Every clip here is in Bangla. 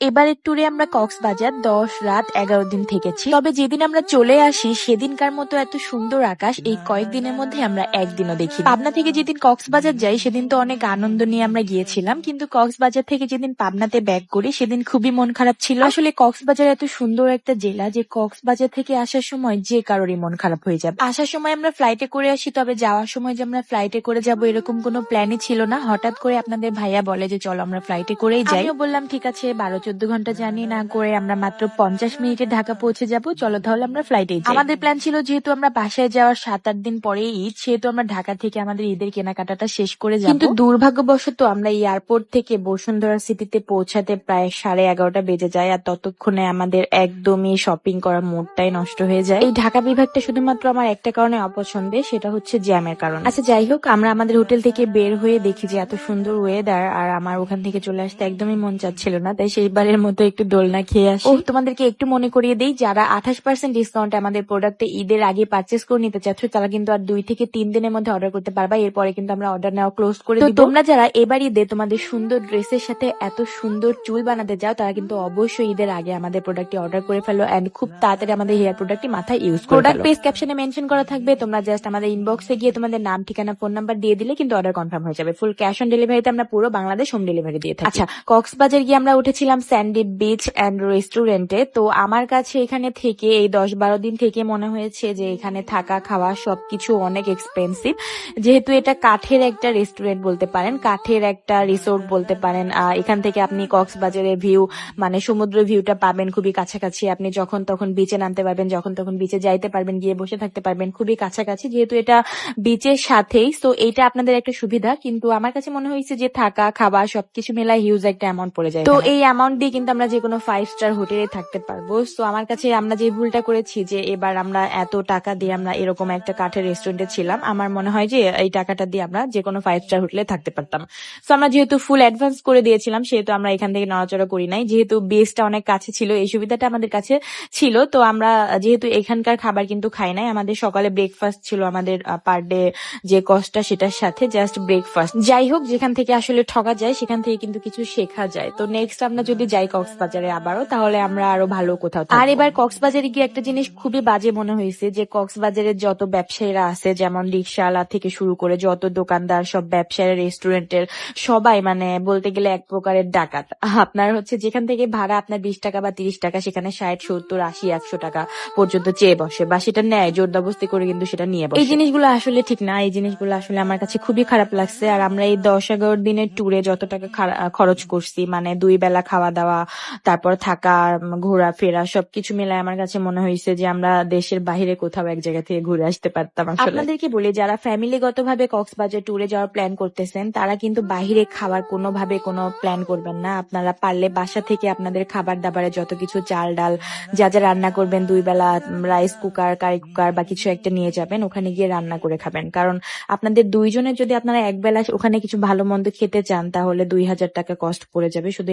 এবারের ট্যুরে আমরা কক্সবাজার দশ, রাত এগারো দিন থেকেছি। তবে যেদিন আমরা চলে আসি, সেদিনকার মতো এত সুন্দর আকাশ এই কয়েকদিনের মধ্যে আমরা একদিনও দেখি পাবনা থেকে যেদিন কক্সবাজার যাই, সেদিন তো অনেক আনন্দ নিয়ে আমরা গিয়েছিলাম। কিন্তু কক্সবাজার থেকে যেদিন পাবনাতে ব্যাক করি, সেদিন খুবই মন খারাপ ছিল। আসলে কক্সবাজার এত সুন্দর একটা জেলা যে কক্সবাজার থেকে আসার সময় যে কারোরই মন খারাপ হয়ে যাবে। আসার সময় আমরা ফ্লাইটে করে আসি, তবে যাওয়ার সময় যে আমরা ফ্লাইটে করে যাব এরকম কোনো প্ল্যানই ছিল না। হঠাৎ করে আপনাদের ভাইয়া বলে যে, চলো আমরা ফ্লাইটে করেই যাই। বললাম, ঠিক আছে, বারো চোদ্দ ঘণ্টা জার্নি না করে আমরা মাত্র পঞ্চাশ মিনিটে ঢাকা পৌঁছে যাব। চলো তাহলে আমরা ফ্লাইটে আমাদের প্ল্যান ছিল যেহেতু আমরা বাসায় যাওয়ার সাত আট দিন পরে ঈদ সেহেতু আমরা ঢাকা থেকে আমাদের ঈদের কেনাকাটাটা শেষ করে যাব। কিন্তু দুর্ভাগ্যবশত আমরা এয়ারপোর্ট থেকে বসুন্ধরা সিটিতে পৌঁছাতে প্রায় সাড়ে এগারোটা বেজে যায় আর ততক্ষণে আমাদের একদমই শপিং করার মুডটাই নষ্ট হয়ে যায়। এই ঢাকা বিভাগটা শুধুমাত্র আমার একটা কারণে অপছন্দের সেটা হচ্ছে জ্যামের কারণে। আচ্ছা যাই হোক আমরা আমাদের হোটেল থেকে বের হয়ে দেখি যে এত সুন্দর ওয়েদার আর আমার ওখান থেকে চলে আসতে একদমই মন চাচ্ছিল না তাই সেইবারের মতো একটু দোলনা খেয়ে আসি। ও তোমাদেরকে একটু মনে করিয়ে দেই যারা আঠাশ পার্সেন্ট ডিসকাউন্টে আমাদের প্রোডাক্টে ঈদের আগে পার্চেস করে নিতে চাচ্ছ তারা কিন্তু আর দুই থেকে তিন দিনের মধ্যে অর্ডার করতে পারবা। এরপরে কিন্তু আমরা অর্ডার নেওয়া ক্লোজ করে দিই তোমরা যারা এবার ঈদে তোমাদের সুন্দর ড্রেসের সাথে এত সুন্দর চুল বানাতে যাও তারা কিন্তু অবশ্যই ঈদের আগে আমাদের প্রোডাক্টটি অর্ডার করে ফেলো এন্ড খুব তাড়াতাড়ি আমাদের হেয়ার প্রোডাক্টটি মাথায় ইউজ করো প্রোডাক্ট পেজ ক্যাপশনে মেনশন করা থাকবে তোমরা জাস্ট আমাদের ইনবক্সে গিয়ে তোমাদের নাম ঠিকানা ফোন নাম্বার দিয়ে দিলে কিন্তু অর্ডার কনফার্ম হয়ে যাবে। ফুল ক্যাশ অন ডেলিভারিতে আমরা পুরো বাংলাদেশ হোম ডেলিভারি দিয়ে থাকি। আচ্ছা কক্সবাজার গিয়ে আমরা উঠেছিলাম স্যান্ডি বিচ অ্যান্ড রেস্টুরেন্টে। তো আমার কাছে এখানে থেকে এই দশ বারো দিন থেকে মনে হয়েছে যে এখানে থাকা খাওয়া সবকিছু অনেক এক্সপেন্সিভ যেহেতু এটা কাঠের একটা রেস্টুরেন্ট বলতে পারেন কাঠের একটা রিসোর্ট বলতে পারেন। এখান থেকে আপনি কক্সবাজারের ভিউ মানে সমুদ্র ভিউটা পাবেন খুবই কাছাকাছি। আপনি যখন তখন বিচে নামতে পারবেন যখন তখন বিচে যাইতে পারবেন গিয়ে বসে থাকতে পারবেন খুবই কাছাকাছি। যেহেতু এটা বিচের সাথেই তো এইটা আপনাদের একটা সুবিধা। কিন্তু আমার কাছে মনে হয়েছে যে থাকা খাওয়া সবকিছু মেলায় হিউজ একটা অ্যামাউন্ট পড়ে যায় তো এই অ্যামাউন্ট দিয়ে কিন্তু আমরা যে কোনো ফাইভ স্টার হোটেলে থাকতে পারব। তো আমার কাছে আমরা যে ভুলটা করেছি যে এবার আমরা এত টাকা দিয়ে আমরা এরকম একটা কাঠের রেস্টুরেন্টে ছিলাম, আমার মনে হয় যে এই টাকাটা দিয়ে আমরা যে কোনো ফাইভ স্টার হোটেলে থাকতে পারতাম। তো আমরা যেহেতু ফুল অ্যাডভান্স করে দিয়েছিলাম, সেহেতু আমরা এখান থেকে নড়াচড়া করি নাই। যেহেতু বেসটা অনেক কাছে ছিল, এই সুবিধাটা আমাদের কাছে ছিল, তো আমরা যেহেতু এখানকার খাবার কিন্তু খাই নাই, আমাদের সকালে ব্রেকফাস্ট ছিল আমাদের পার ডে যে কস্টটা সেটার সাথে জাস্ট ব্রেকফাস্ট যাই হোক, যেখান থেকে আসলে ঠকা যায়, সেখান থেকে কিন্তু কিছু শেখা যায়। তো নেক্সট আমরা যদি যাই কক্সবাজারে আবারও তাহলে আমরা আরও ভালো কোথাও আর এবার কক্সবাজারে গিয়ে একটা জিনিস খুবই বাজে মনে হয়েছে যে কক্সবাজারের যত ব্যবসায়ীরা আছে যেমন রিক্সাওয়ালা থেকে শুরু করে যত দোকানদার সব ব্যবসায়ী রেস্টুরেন্টের সবাই মানে বলতে গেলে এক প্রকারের ডাকাত। আপনার হচ্ছে যেখান থেকে ভাড়া আপনার বিশ টাকা বা তিরিশ টাকা সেখানে ষাট সত্তর আশি একশো টাকা পর্যন্ত চেয়ে বসে বা সেটা নেয় জোরদাবস্তি করে কিন্তু সেটা নিয়ে বসে। এই জিনিসগুলো আসলে ঠিক না এই জিনিসগুলো আসলে আমার কাছে খুবই খারাপ লাগছে আর আমরা এই দশ এগারো দিনের ট্যুরে যত টাকা খারা- খরচ করছি মানে দুই বেলা খাওয়া দাওয়া তারপর থাকা, ঘোরাফেরা, সবকিছু মিলে আমার কাছে মনে হয়েছে যে আমরা দেশের বাইরে কোথাও এক জায়গা থেকে ঘুরে আসতে পারতাম আপনাদেরকে বলি, যারা ফ্যামিলিগত ভাবে কক্সবাজার ট্যুরে যাওয়ার প্ল্যান করতেছেন, তারা কিন্তু বাইরে খাওয়ার কোনোভাবে কোনো প্ল্যান করবেন না। আপনারা পারলে বাসা থেকে আপনাদের খাবার দাবারে যত কিছু চাল ডাল যা যা রান্না করবেন, দুই বেলা রাইস কুকার কারি কুকার বা কিছু একটা নিয়ে যাবেন, ওখানে গিয়ে রান্না করে খাবেন। কারণ আপনাদের দুইজনের যদি আপনারা এক বেলা ওখানে কিছু ভালো মন্দ খেতে চান, তাহলে দুই হাজার টাকা কস্ট পড়ে যাবে, শুধু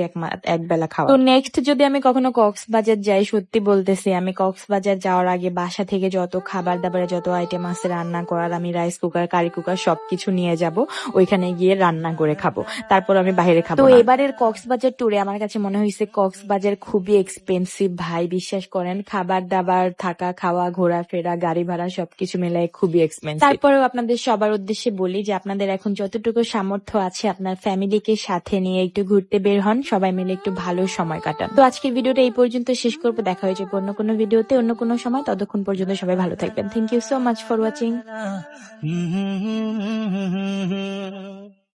এক বেলা খাওয়া। তো নেক্সট যদি আমি কখনো কক্সবাজার যাই সত্যি বলতেছি আমি কক্সবাজার যাওয়ার আগে বাসা থেকে যত খাবার দাবারে যত আইটেম আছে রান্না করার আমি রাইস কুকার কারি কুকার সবকিছু নিয়ে যাব ওইখানে গিয়ে রান্না করে খাব। তারপর আমি বাইরে খাব তো এবারের কক্সবাজার ট্যুরে আমার কাছে মনে হয়েছে কক্সবাজার খুবই এক্সপেন্সিভ ভাই বিশ্বাস করেন খাবার দাবার থাকা খাওয়া ঘোরাফেরা গাড়ি ভাড়া সবকিছু মিলাই খুবই এক্সপেন্সিভ তারপরেও আপনাদের সবার উদ্দেশ্যে বলি যে আপনাদের এখন যতটুকু সামর্থ্য আছে আপনার ফ্যামিলিকে সাথে নিয়ে একটু ঘুরতে বের হন সবাই মিলে একটু ভালো সময় কাটান। তো আজকের ভিডিওটা এই পর্যন্ত শেষ করব। দেখা হয়েছে অন্য কোনো ভিডিওতে, অন্য কোনো সময়। ততক্ষণ পর্যন্ত সবাই ভালো থাকবেন। Thank you so much for watching